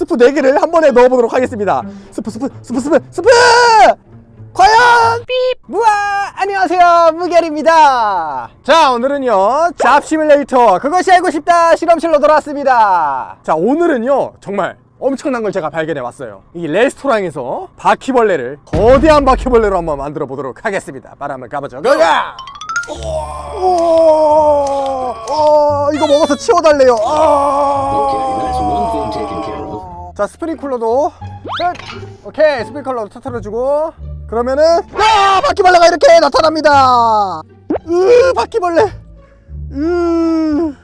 스프 4개를 한 번에 넣어보도록 하겠습니다. 스프 스프 스프 스프 스프! 과연! 삐! 무아! 안녕하세요. 무결입니다. 자 오늘은요 잡 시뮬레이터. 그것이 알고 싶다. 실험실로 돌아왔습니다. 자 오늘은요 정말 엄청난 걸 제가 발견해 왔어요. 이 레스토랑에서 바퀴벌레를 거대한 바퀴벌레로 한번 만들어 보도록 하겠습니다. 바로 한번 가보죠. 가자 오, 어, 이거 먹어서 치워달래요. 아. 자 스프링쿨러도 끝. 오케이 스프링쿨러 터트려주고. 그러면은 야 바퀴벌레가 이렇게 나타납니다. 으 바퀴벌레. 으. 으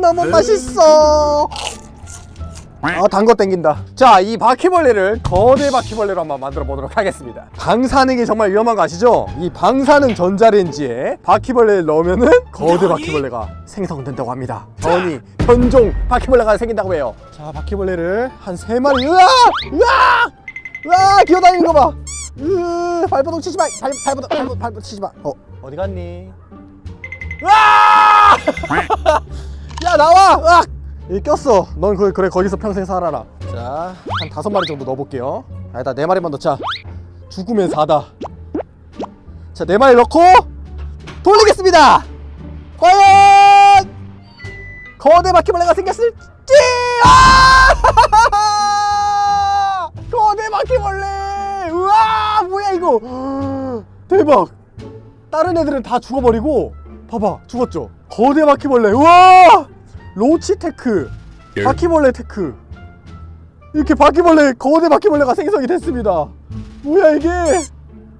너무 맛있어 아 단 거 땡긴다. 자 이 바퀴벌레를 거대 바퀴벌레로 한번 만들어 보도록 하겠습니다. 방사능이 정말 위험한 거 아시죠? 이 방사능 전자레인지에 바퀴벌레를 넣으면은 거대 바퀴벌레가 생성된다고 합니다. 전이 현종 바퀴벌레가 생긴다고 해요. 자 바퀴벌레를 한 세 마리 으아 으아 으아 기어다니는 거 봐. 으 발버둥 치지 마. 발, 발버둥 발버둥 발버둥 치지 마 어 어디 갔니? 으아 야 나와! 으악 이 꼈어. 넌 그, 그래 거기서 평생 살아라. 자 한 다섯 마리 정도 넣어볼게요. 아니다 네 마리만 넣자. 죽으면 사다. 자 네 마리 넣고 돌리겠습니다. 과연 거대 바퀴벌레가 생겼을지! 아! 거대 바퀴벌레! 우와 뭐야 이거? 대박! 다른 애들은 다 죽어버리고 봐봐 죽었죠? 거대 바퀴벌레 우와 로치 테크 바퀴벌레 테크. 이렇게 바퀴벌레 거대 바퀴벌레가 생성이 됐습니다. 뭐야 이게?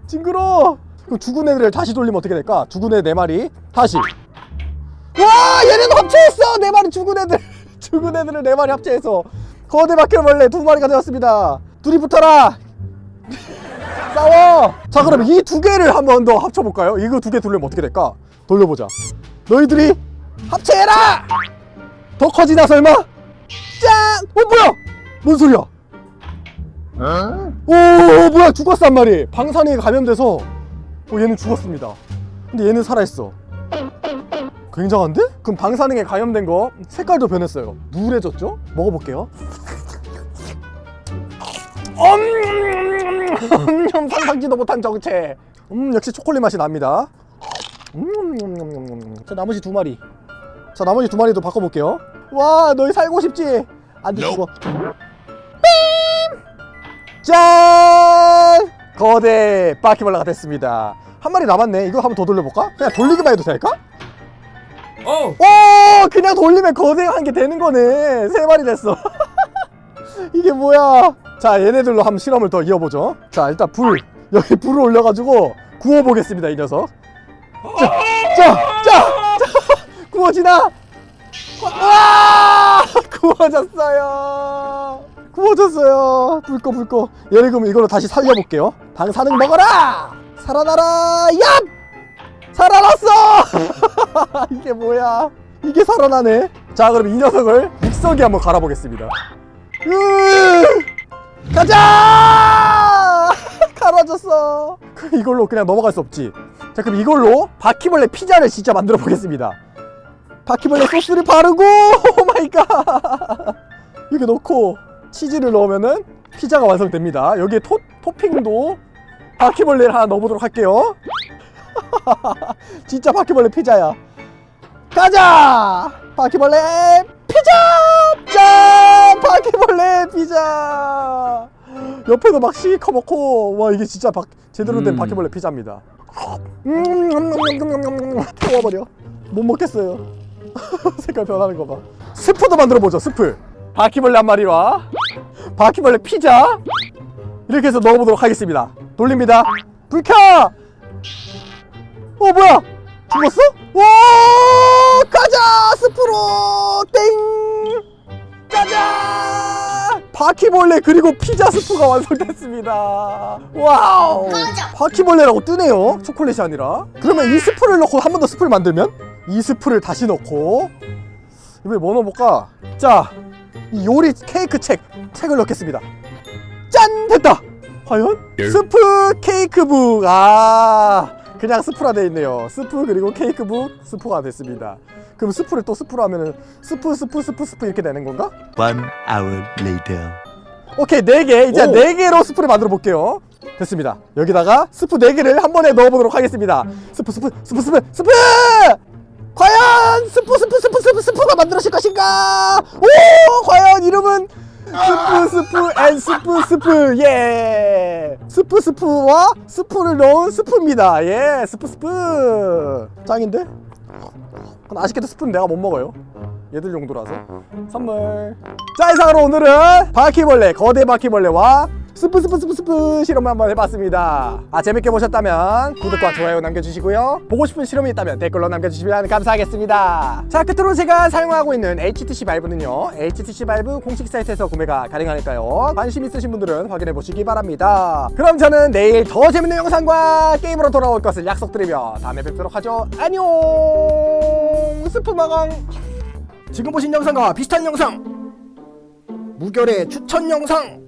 징그러. 그럼 죽은 애들을 다시 돌리면 어떻게 될까? 죽은 애 네 마리 다시. 와 얘네도 합체했어! 네 마리 죽은 애들. 죽은 애들을 네 마리 합체해서. 거대 바퀴벌레 두 마리가 되었습니다. 둘이 붙어라! 싸워! 자 그럼 이 두 개를 한 번 더 합쳐볼까요? 이거 두 개 돌리면 어떻게 될까? 돌려보자. 너희들이 합체해라 더 커지나 설마 짠! 어 뭐야 뭔 소리야 오 뭐야 죽었어 한 마리 방사능에 감염돼서 어 얘는 죽었습니다 근데 얘는 살아있어 굉장한데? 그럼 방사능에 감염된 거 색깔도 변했어요 누래졌죠? 먹어볼게요 음, 상상지도 못한 정체 음 역시 초콜릿 맛이 납니다 음, 자 나머지 두 마리 자 나머지 두 마리도 바꿔볼게요 와 너희 살고 싶지? 안 돼 죽어 짠! 거대 바퀴벌레가 됐습니다. 한 마리 남았네. 이거 한번 더 돌려볼까? 그냥 돌리기만 해도 될까? 어! 오! 그냥 돌리면 거대한 게 되는 거네. 세 마리 됐어. 이게 뭐야? 자, 얘네들로 한번 실험을 더 이어보죠. 자, 일단 불. 여기 불을 올려가지고 구워보겠습니다, 이 녀석. 자, 자, 자! 자 구워지나? 와! 구워졌어요. 구워졌어요. 불꺼 불꺼. 얘를 그럼 이걸로 다시 살려볼게요. 방사능 먹어라. 살아나라. 얍! 살아났어. 이게 뭐야? 이게 살아나네. 자, 그럼 이 녀석을 믹서기에 한번 갈아보겠습니다. 으! 가자! 갈아졌어. 이걸로 그냥 넘어갈 수 없지. 자, 그럼 이걸로 바퀴벌레 피자를 진짜 만들어 보겠습니다. 바퀴벌레 소스를 바르고 오 마이 갓 이렇게 넣고 치즈를 넣으면은 피자가 완성됩니다 여기에 토, 토핑도 바퀴벌레를 하나 넣어보도록 할게요 진짜 바퀴벌레 피자야 가자 바퀴벌레 피자 짠 바퀴벌레 피자 옆에도 막 시커 먹고 와 이게 진짜 바, 제대로 된 음. 바퀴벌레 피자입니다 음, 태워버려 못 먹겠어요 색깔 변하는 거 봐. 스프도 만들어 보죠. 스프. 바퀴벌레 한 마리와 바퀴벌레 피자 이렇게 해서 넣어보도록 하겠습니다. 돌립니다. 불 켜. 어 뭐야? 죽었어? 와 가자 스프로 땡. 짜잔. 바퀴벌레 그리고 피자 스프가 완성됐습니다. 와우. 바퀴벌레라고 뜨네요. 초콜릿이 아니라. 그러면 이 스프를 넣고 한 번 더 스프를 만들면 이 스프를 다시 넣고 이번에 뭐 넣어볼까? 자, 이 요리 케이크 책 책을 넣겠습니다. 짠 됐다. 과연 스프 케이크북 아 그냥 스프라 돼 있네요. 스프 그리고 케이크북 스프가 됐습니다. 그럼 스프를 또 스프로 하면은 스프 스프 스프 스프 이렇게 되는 건가? One hour later. 오케이 네 개 이제 오. 네 개로 스프를 만들어 볼게요 됐습니다 여기다가 스프 네 개를 한 번에 넣어 보도록 하겠습니다 스프 스프 스프 스프 스프 과연 스프 스프 스프 스프 스프가 만들어질 것인가? 오 과연 이름은 스프 스프 앤 스프 스프. 예. 스프 스프와 스프를 넣은 스프입니다. 예 스프 스프. 짱인데? 아쉽게도 스프는 내가 못 먹어요. 얘들 용도라서. 선물. 자 이상으로 오늘은 바퀴벌레 거대 바퀴벌레와 스프 스프 스프 스프 실험을 한번 해봤습니다. 아 재밌게 보셨다면 구독과 좋아요 남겨주시고요. 보고 싶은 실험이 있다면 댓글로 남겨주시면 감사하겠습니다. 자 끝으로 제가 사용하고 있는 HTC 발브는요. HTC 발브 공식 사이트에서 구매가 가능하니까요. 관심 있으신 분들은 확인해 보시기 바랍니다. 그럼 저는 내일 더 재밌는 영상과 게임으로 돌아올 것을 약속드리며 다음에 뵙도록 하죠. 안녕! 스프 마강! 지금 보신 영상과 비슷한 영상! 무결의 추천 영상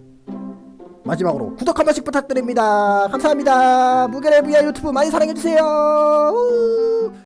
마지막으로 구독 한 번씩 부탁드립니다. 감사합니다. VR 유튜브 많이 사랑해주세요